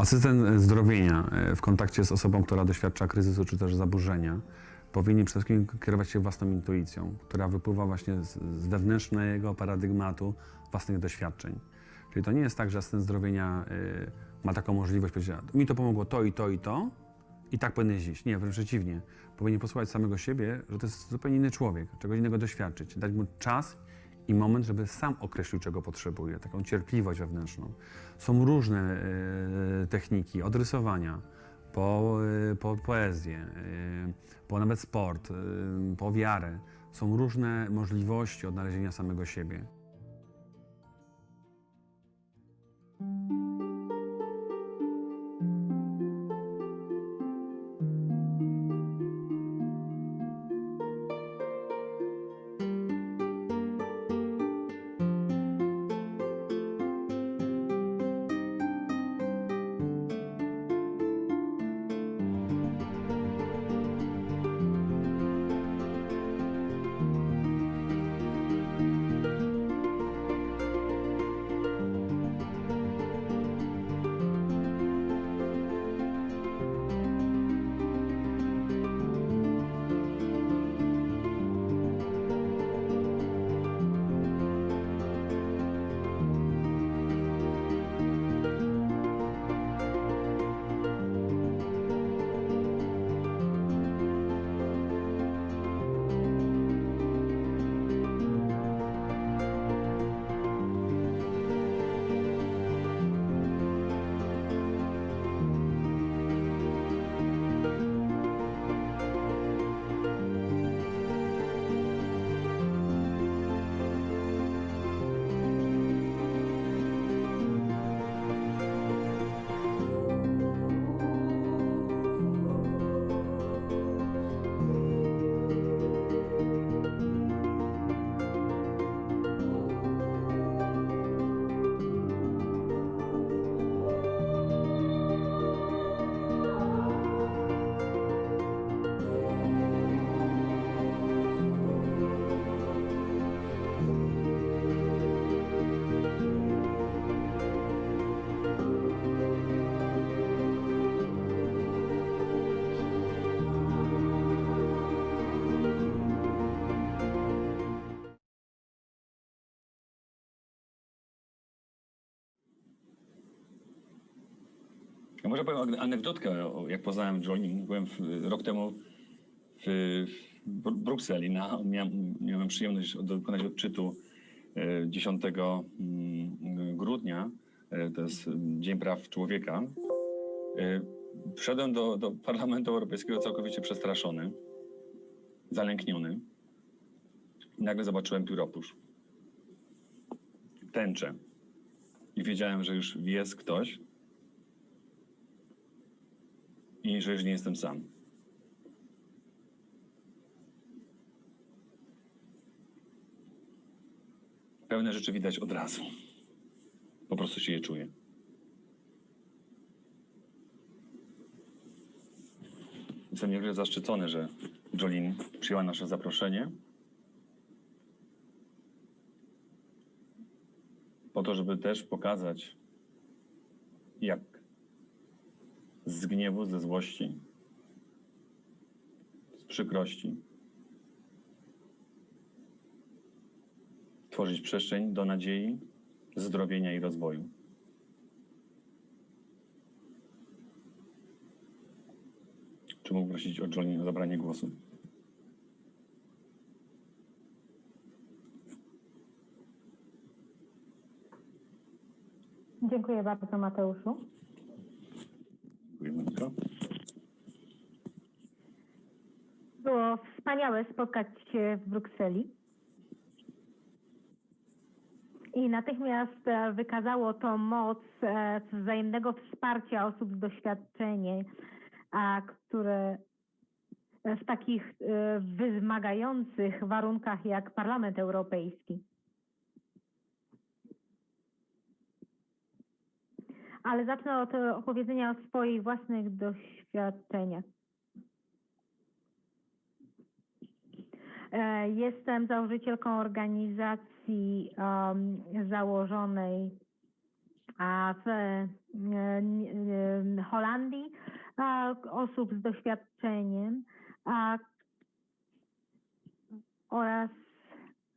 Asystent zdrowienia e, w kontakcie z osobą, która doświadcza kryzysu czy też zaburzenia, powinien przede wszystkim kierować się własną intuicją, która wypływa właśnie z, wewnętrznego paradygmatu własnych doświadczeń. Czyli to nie jest tak, że asystent zdrowienia y, ma taką możliwość powiedzieć, mi to pomogło to i to i to i tak powinien iść. Nie, wręcz przeciwnie. Powinien posłuchać samego siebie, że to jest zupełnie inny człowiek, czegoś innego doświadczyć, dać mu czas i moment, żeby sam określił, czego potrzebuje, taką cierpliwość wewnętrzną. Są różne e, techniki, od rysowania, po, e, po poezję, e, po nawet sport, po wiarę. Są różne możliwości odnalezienia samego siebie. Może powiem ane- anegdotkę, jak poznałem Johnny. Byłem w, rok temu w, w Bru- Brukseli. Na, miałem, miałem przyjemność dokonać odczytu e, 10 mm, grudnia. E, To jest mm, Dzień Praw Człowieka. E, Wszedłem do, do Parlamentu Europejskiego całkowicie przestraszony, zalękniony. I nagle zobaczyłem pióropusz. Tęczę. I wiedziałem, że już jest ktoś, i że już nie jestem sam. Pełne rzeczy widać od razu. Po prostu się je czuję. Jestem niezwykle zaszczycony, że Jolin przyjęła nasze zaproszenie. Po to, żeby też pokazać, jak z gniewu, ze złości, z przykrości. Tworzyć przestrzeń do nadziei, zdrowienia i rozwoju. Czy mógł prosić o Jolin o zabranie głosu? Dziękuję bardzo Mateuszu. Dziękuję, Monika. Było wspaniałe spotkać się w Brukseli. I natychmiast e, wykazało to moc e, wzajemnego wsparcia osób z doświadczeniem, a które w takich e, wymagających warunkach jak Parlament Europejski. Ale zacznę od e, opowiedzenia o swoich własnych doświadczeniach. Jestem założycielką organizacji założonej w e, e, Holandii osób z doświadczeniem oraz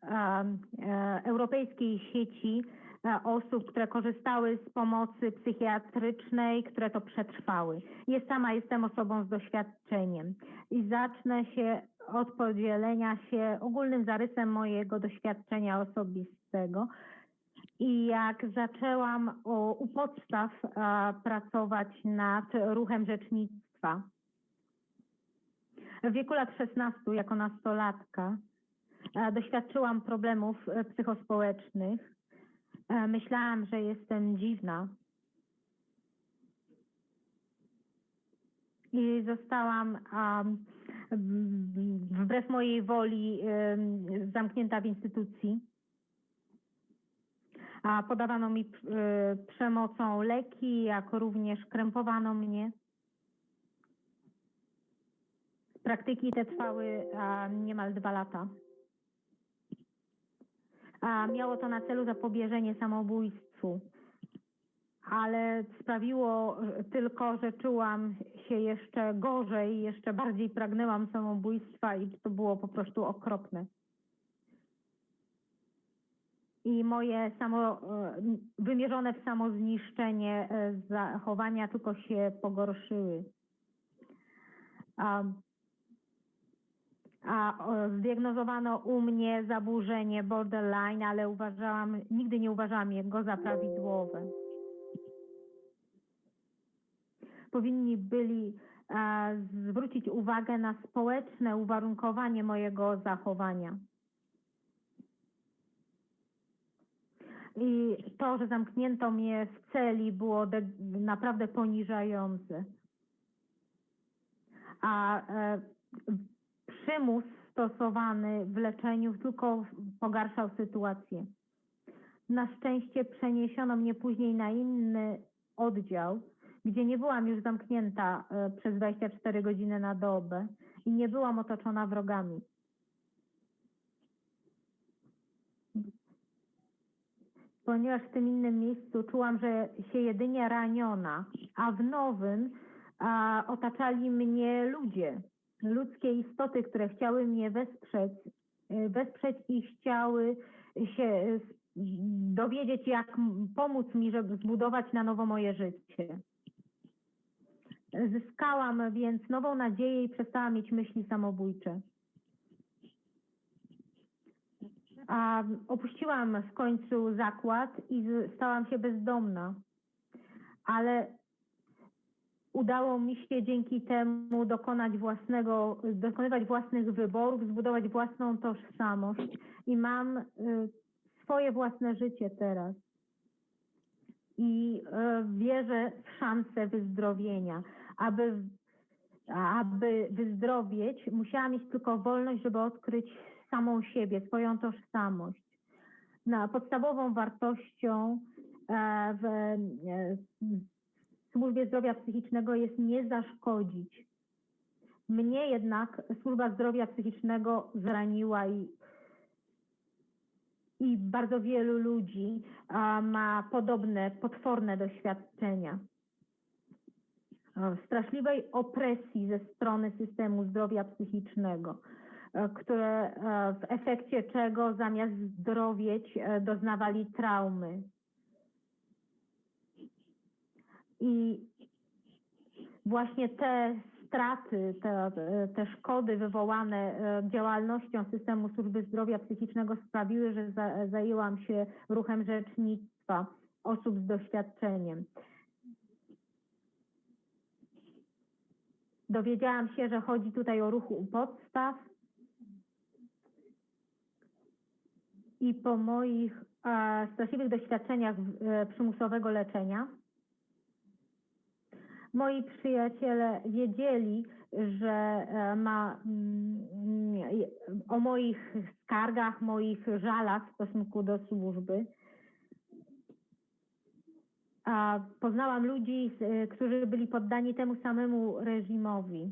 e, europejskiej sieci e, osób, które korzystały z pomocy psychiatrycznej, które to przetrwały. Ja sama jestem osobą z doświadczeniem i zacznę się od podzielenia się ogólnym zarysem mojego doświadczenia osobistego. I jak zaczęłam o, u podstaw a, pracować nad ruchem rzecznictwa. W wieku lat 16, jako nastolatka, a, doświadczyłam problemów e, psychospołecznych. E, Myślałam, że jestem dziwna. I zostałam um, wbrew mojej woli zamknięta w instytucji. A podawano mi e, przemocą leki, jak również krępowano mnie. Praktyki te trwały niemal dwa lata. A miało to na celu zapobieżenie samobójstwu, ale sprawiło e, tylko, że czułam się jeszcze gorzej, jeszcze bardziej pragnęłam samobójstwa i to było po prostu okropne. I moje samo, e, wymierzone w samozniszczenie e, zachowania tylko się pogorszyły. A, a zdiagnozowano u mnie zaburzenie borderline, ale uważałam, nigdy nie uważałam jego za prawidłowe. Powinni byli e, zwrócić uwagę na społeczne uwarunkowanie mojego zachowania. I to, że zamknięto mnie w celi, było naprawdę poniżające. A e, przymus stosowany w leczeniu tylko pogarszał sytuację. Na szczęście przeniesiono mnie później na inny oddział, gdzie nie byłam już zamknięta e, przez 24 godziny na dobę i nie byłam otoczona wrogami. Ponieważ w tym innym miejscu czułam, że się jedynie raniona, a w nowym a, otaczali mnie ludzie, ludzkie istoty, które chciały mnie wesprzeć, e, wesprzeć i chciały się e, dowiedzieć, jak pomóc mi, żeby zbudować na nowo moje życie. Zyskałam więc nową nadzieję i przestałam mieć myśli samobójcze. A opuściłam w końcu zakład i stałam się bezdomna. Ale udało mi się dzięki temu dokonać własnego, dokonywać własnych wyborów, zbudować własną tożsamość i mam y, swoje własne życie teraz. I y, wierzę w szansę wyzdrowienia. Aby, aby wyzdrowieć, musiałam mieć tylko wolność, żeby odkryć samą siebie, swoją tożsamość. No, podstawową wartością e, w e, służbie zdrowia psychicznego jest nie zaszkodzić. Mnie jednak służba zdrowia psychicznego zraniła i, i bardzo wielu ludzi ma podobne, potworne doświadczenia. E, Straszliwej opresji ze strony systemu zdrowia psychicznego, e, które e, w efekcie czego zamiast zdrowieć doznawali traumy. I właśnie te straty, te, te szkody wywołane działalnością systemu służby zdrowia psychicznego sprawiły, że za, zajęłam się ruchem rzecznictwa osób z doświadczeniem. Dowiedziałam się, że chodzi tutaj o ruch u podstaw i po moich e, straszliwych doświadczeniach e, przymusowego leczenia moi przyjaciele wiedzieli, że e, ma mm, o moich skargach, moich żalach w stosunku do służby. A poznałam ludzi, e, którzy byli poddani temu samemu reżimowi.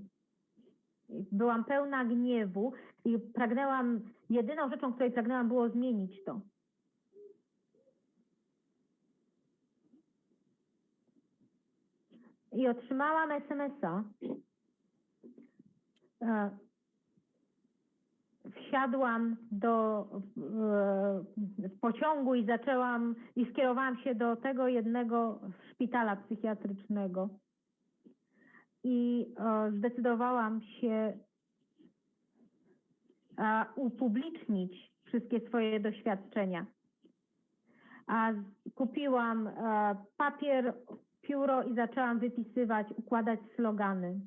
Byłam pełna gniewu i pragnęłam, jedyną rzeczą, której pragnęłam było zmienić to. I otrzymałam SMS-a. E, Wsiadłam do pociągu i zaczęłam i skierowałam się do tego jednego szpitala psychiatrycznego. I zdecydowałam się upublicznić wszystkie swoje doświadczenia. A kupiłam papier, pióro i zaczęłam wypisywać, układać slogany.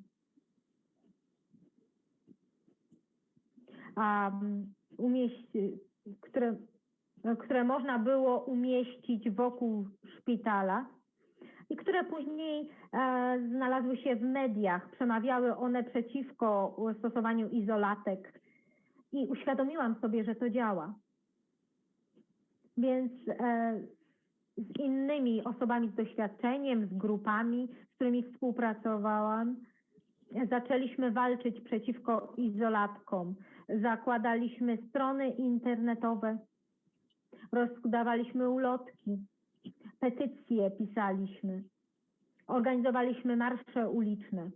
A, mm, umieści, które, które można było umieścić wokół szpitala i które później e, znalazły się w mediach. Przemawiały one przeciwko stosowaniu izolatek i uświadomiłam sobie, że to działa. Więc e, z innymi osobami z doświadczeniem, z grupami, z którymi współpracowałam, zaczęliśmy walczyć przeciwko izolatkom. Zakładaliśmy strony internetowe, rozdawaliśmy ulotki, petycje pisaliśmy, organizowaliśmy marsze uliczne.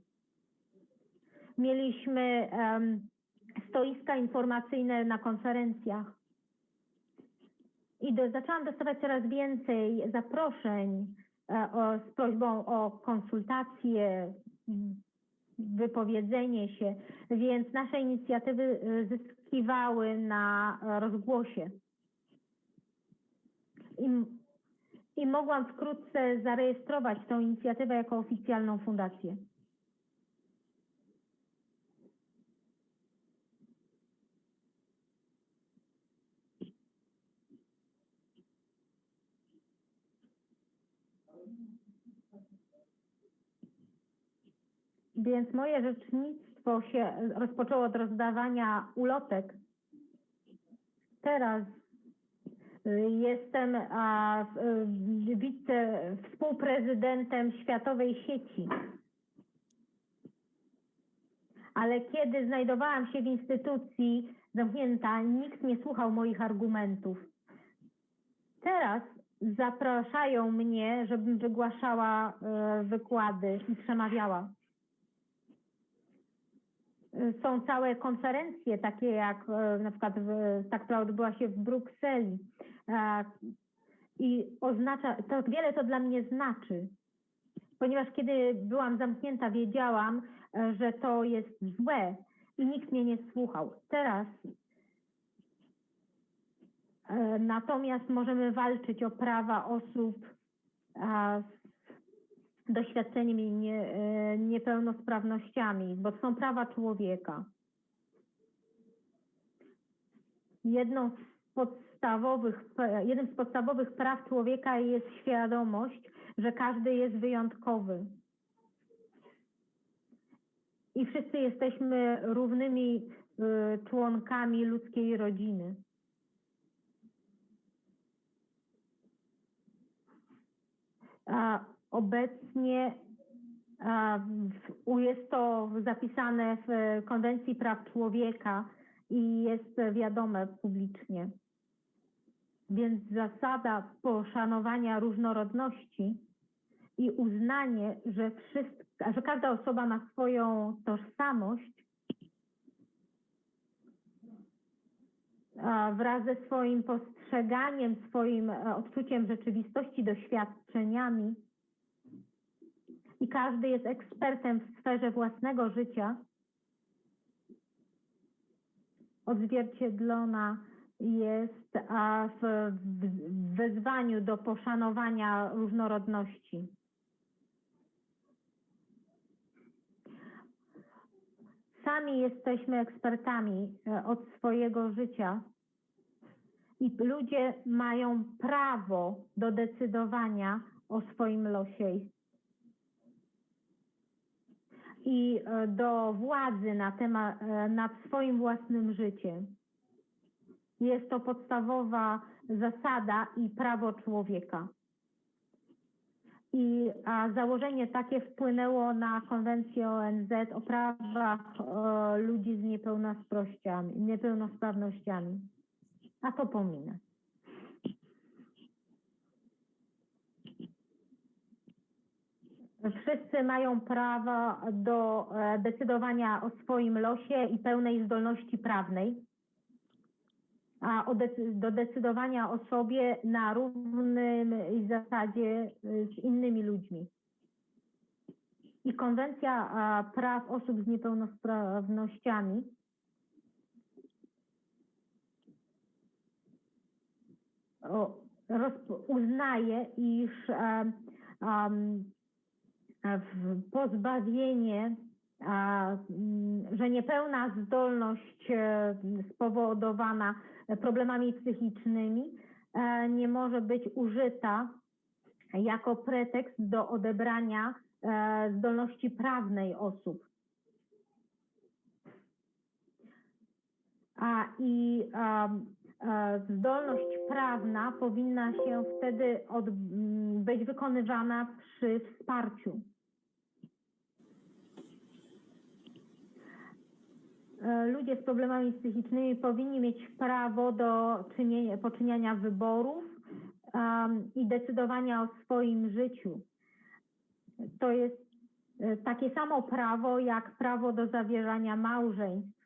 Mieliśmy em, stoiska informacyjne na konferencjach. I do, zaczęłam dostawać coraz więcej zaproszeń e, o, z prośbą o konsultacje, wypowiedzenie się, więc nasze inicjatywy e, zyskiwały na rozgłosie. I, I mogłam wkrótce zarejestrować tę inicjatywę jako oficjalną fundację. Więc moje rzecznictwo się rozpoczęło od rozdawania ulotek. Teraz y, jestem a, w- y, wice współprezydentem Światowej Sieci. Ale kiedy znajdowałam się w instytucji zamknięta, nikt nie słuchał moich argumentów. Teraz zapraszają mnie, żebym wygłaszała e, wykłady i przemawiała. E, Są całe konferencje, takie jak e, na przykład w, ta, która odbyła się w Brukseli. I oznacza, to wiele to dla mnie znaczy, ponieważ kiedy byłam zamknięta, wiedziałam, e, że to jest złe i nikt mnie nie słuchał. Teraz Natomiast możemy walczyć o prawa osób doświadczeniem i nie, e, niepełnosprawnościami, bo to są prawa człowieka. Jedną z podstawowych, jednym z podstawowych praw człowieka jest świadomość, że każdy jest wyjątkowy. I wszyscy jesteśmy równymi y, członkami ludzkiej rodziny. A obecnie jest to zapisane w Konwencji Praw Człowieka i jest wiadome publicznie. Więc zasada poszanowania różnorodności i uznanie, że, wszystka, że każda osoba ma swoją tożsamość wraz ze swoim postrzeganiem, swoim e, odczuciem rzeczywistości, doświadczeniami i każdy jest ekspertem w sferze własnego życia, odzwierciedlona jest w wezwaniu do poszanowania różnorodności. Sami jesteśmy ekspertami e, od swojego życia i ludzie mają prawo do decydowania o swoim losie i e, do władzy na temat, e, nad swoim własnym życiem. Jest to podstawowa zasada i prawo człowieka. I założenie takie wpłynęło na konwencję ONZ o prawach e, ludzi z niepełnosprawnościami, niepełnosprawnościami. A to pominę. Wszyscy mają prawo do e, decydowania o swoim losie i pełnej zdolności prawnej, a do decydowania o sobie na równym zasadzie z innymi ludźmi. I konwencja praw osób z niepełnosprawnościami uznaje, iż e, pozbawienie, a, mm, że niepełna zdolność e, spowodowana problemami psychicznymi e, nie może być użyta jako pretekst do odebrania e, zdolności prawnej osób. A, I e, zdolność prawna powinna się wtedy od, być wykonywana przy wsparciu. E, Ludzie z problemami psychicznymi powinni mieć prawo do czynienia, poczyniania wyborów em, i decydowania o swoim życiu. To jest e, takie samo prawo jak prawo do zawierzania małżeństw.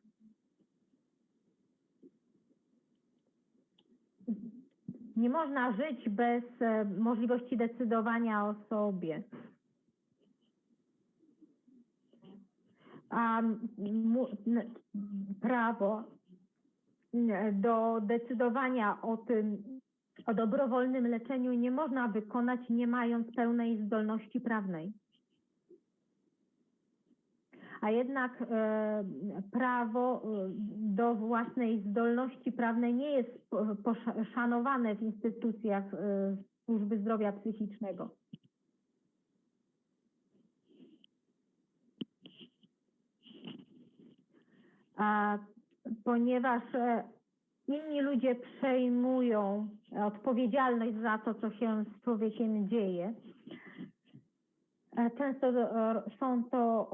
Nie można żyć bez e, możliwości decydowania o sobie. A prawo do decydowania o tym, o dobrowolnym leczeniu nie można wykonać nie mając pełnej zdolności prawnej. A jednak e, prawo e, do własnej zdolności prawnej nie jest po- poszanowane w instytucjach e, służby zdrowia psychicznego. A, ponieważ inni ludzie przejmują odpowiedzialność za to, co się z człowiekiem dzieje. Często są to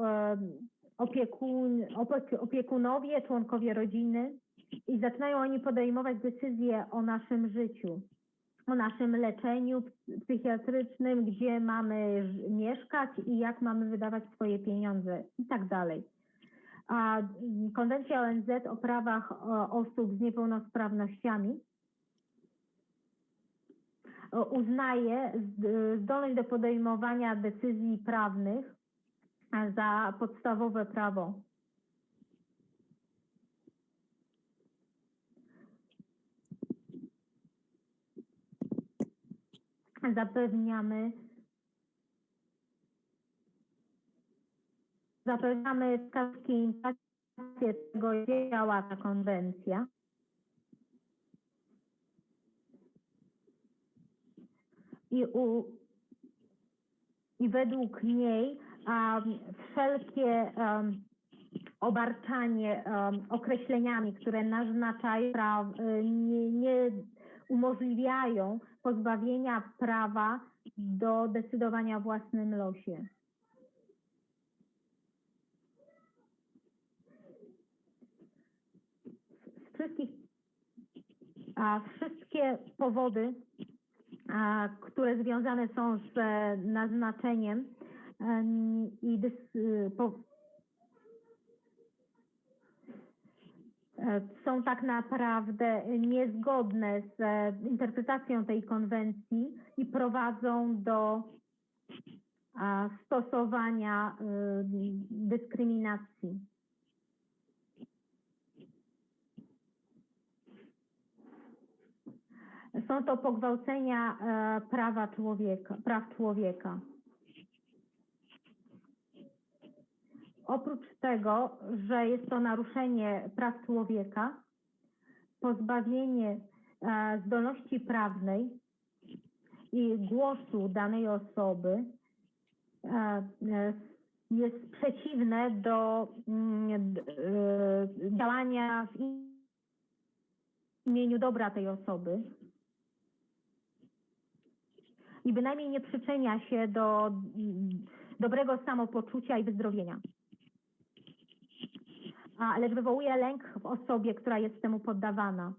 opiekun, opiek- opiekunowie, członkowie rodziny i zaczynają oni podejmować decyzje o naszym życiu, o naszym leczeniu psychiatrycznym, gdzie mamy mieszkać i jak mamy wydawać swoje pieniądze i tak dalej. A konwencja ONZ o prawach osób z niepełnosprawnościami o, uznaje z- zdolność do podejmowania decyzji prawnych za podstawowe prawo. Zapewniamy zapewniamy wskazówki tego, jak działa ta konwencja. I, u, i według niej wszelkie obarczanie określeniami, które naznaczają, y, nie, nie umożliwiają pozbawienia prawa do decydowania o własnym losie. wszystkich, a wszystkie powody, a, które związane są z e, naznaczeniem i y, po, e, są tak naprawdę niezgodne z e, interpretacją tej konwencji i prowadzą do stosowania y, dyskryminacji. Są to pogwałcenia e, prawa człowieka, praw człowieka. Oprócz tego, że jest to naruszenie praw człowieka, pozbawienie e, zdolności prawnej i głosu danej osoby e, jest przeciwne do mm, e, działania w imieniu dobra tej osoby i bynajmniej nie przyczynia się do mm, dobrego samopoczucia i wyzdrowienia. Lecz wywołuje lęk w osobie, która jest temu poddawana.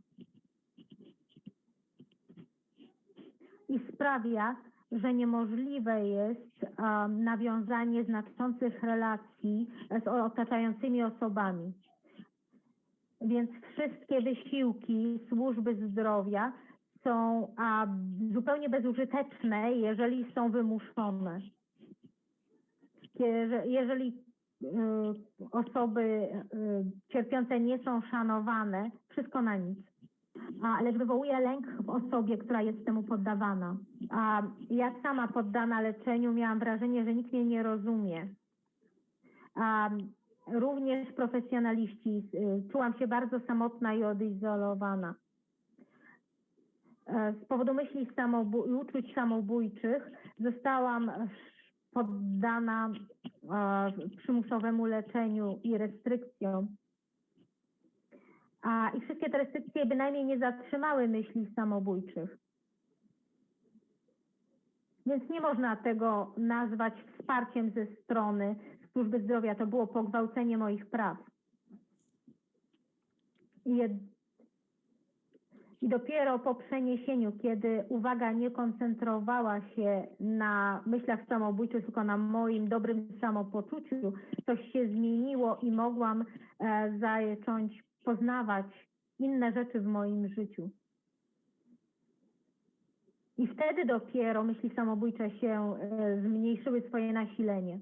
I sprawia, że niemożliwe jest em, nawiązanie znaczących relacji z otaczającymi osobami. Więc wszystkie wysiłki służby zdrowia są a, zupełnie bezużyteczne, jeżeli są wymuszone. Jeżeli osoby y, cierpiące nie są szanowane, wszystko na nic. A, lecz wywołuje lęk w osobie, która jest temu poddawana. A ja sama poddana leczeniu miałam wrażenie, że nikt mnie nie rozumie. A, również profesjonaliści. y, Czułam się bardzo samotna i odizolowana. E, Z powodu myśli samobó- i uczuć samobójczych zostałam poddana e, przymusowemu leczeniu i restrykcjom. A, I wszystkie te restrykcje bynajmniej nie zatrzymały myśli samobójczych. Więc nie można tego nazwać wsparciem ze strony służby zdrowia. To było pogwałcenie moich praw. I. I dopiero po przeniesieniu, kiedy uwaga nie koncentrowała się na myślach samobójczych, tylko na moim dobrym samopoczuciu, coś się zmieniło i mogłam e, zacząć poznawać inne rzeczy w moim życiu. I wtedy dopiero myśli samobójcze się e, zmniejszyły swoje nasilenie.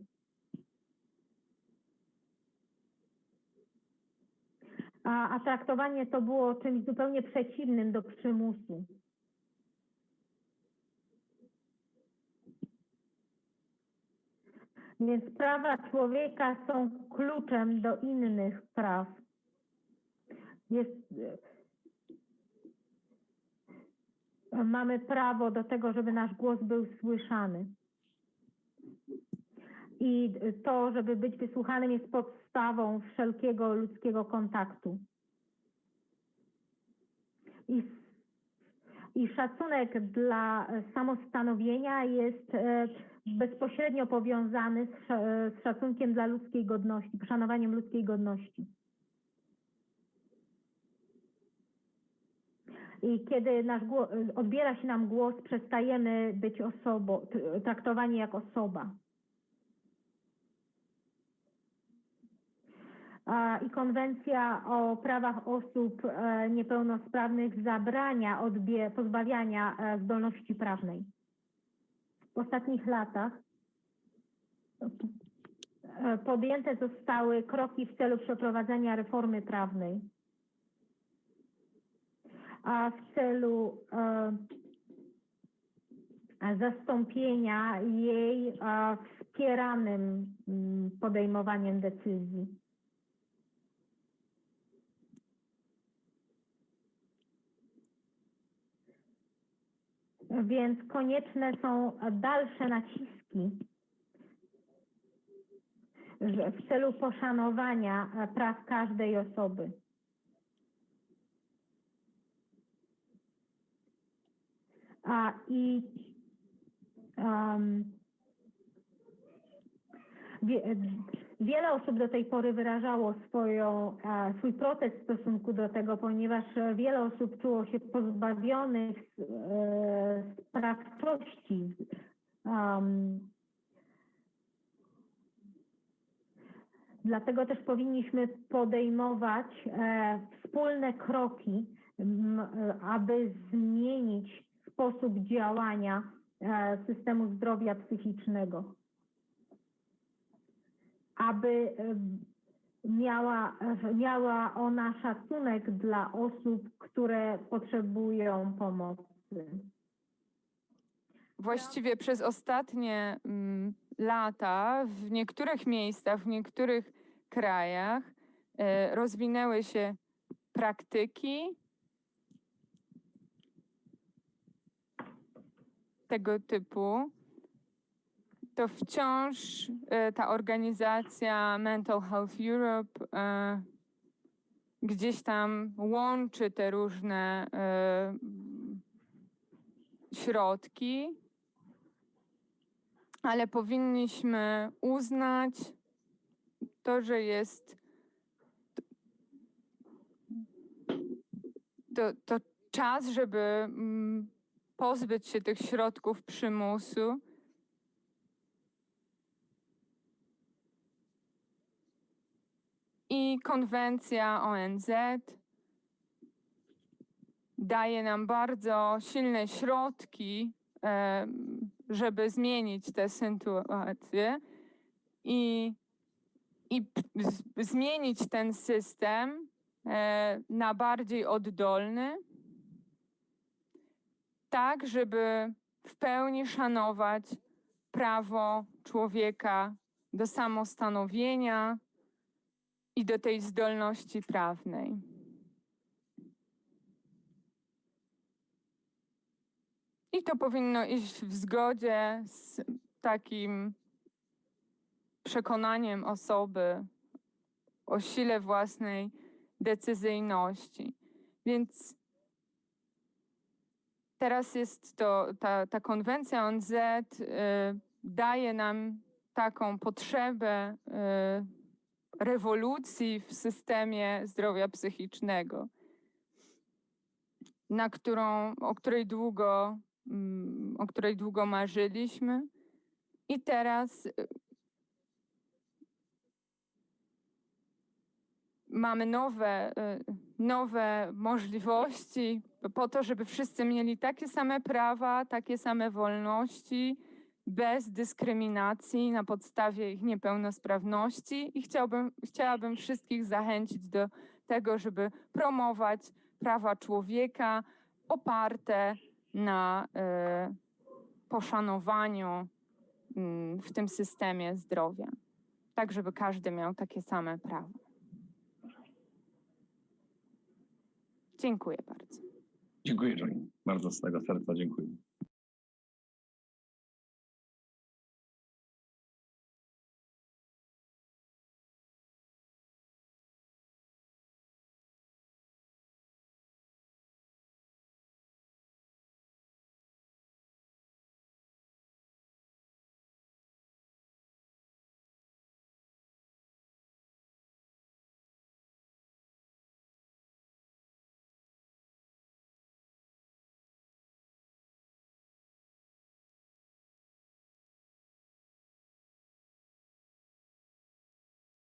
A, a traktowanie to było czymś zupełnie przeciwnym do przymusu. Więc prawa człowieka są kluczem do innych praw. Jest, mamy prawo do tego, żeby nasz głos był słyszany. I to, żeby być wysłuchanym, jest podstawą wszelkiego ludzkiego kontaktu. I, i szacunek dla samostanowienia jest e, bezpośrednio powiązany z, e, z szacunkiem dla ludzkiej godności, poszanowaniem ludzkiej godności. I kiedy nasz odbiera się nam głos, przestajemy być osobą, traktowani jak osoba. A, I konwencja o prawach osób e, niepełnosprawnych zabrania odbie, pozbawiania e, zdolności prawnej. W ostatnich latach e, podjęte zostały kroki w celu przeprowadzenia reformy prawnej, a w celu zastąpienia jej wspieranym podejmowaniem decyzji. Więc konieczne są dalsze naciski w celu poszanowania praw każdej osoby. A, I um, wiele osób do tej pory wyrażało swoją, e, swój protest w stosunku do tego, ponieważ wiele osób czuło się pozbawionych e, sprawczości. Um, Dlatego też powinniśmy podejmować e, wspólne kroki, aby zmienić sposób działania systemu zdrowia psychicznego. Aby miała, miała ona szacunek dla osób, które potrzebują pomocy. Właściwie przez ostatnie mm, lata w niektórych miejscach, w niektórych krajach e, rozwinęły się praktyki tego typu. To wciąż e, ta organizacja Mental Health Europe e, gdzieś tam łączy te różne e, środki, ale powinniśmy uznać to, że jest to, to czas, żeby mm, pozbyć się tych środków przymusu. I konwencja ONZ daje nam bardzo silne środki, żeby zmienić tę sytuację i, i zmienić ten system e, na bardziej oddolny, tak, żeby w pełni szanować prawo człowieka do samostanowienia i do tej zdolności prawnej. I to powinno iść w zgodzie z takim przekonaniem osoby o sile własnej decyzyjności. Więc teraz jest to, ta, ta konwencja ONZ y, daje nam taką potrzebę y, rewolucji w systemie zdrowia psychicznego, na którą, o której długo, mm, o której długo marzyliśmy. I teraz y, mamy nowe, y, nowe możliwości po to, żeby wszyscy mieli takie same prawa, takie same wolności, bez dyskryminacji na podstawie ich niepełnosprawności. I chciałbym, chciałabym wszystkich zachęcić do tego, żeby promować prawa człowieka oparte na y, poszanowaniu mm, w tym systemie zdrowia, tak żeby każdy miał takie same prawa. Dziękuję bardzo. Dziękuję, Jolin. Bardzo z tego serca dziękuję.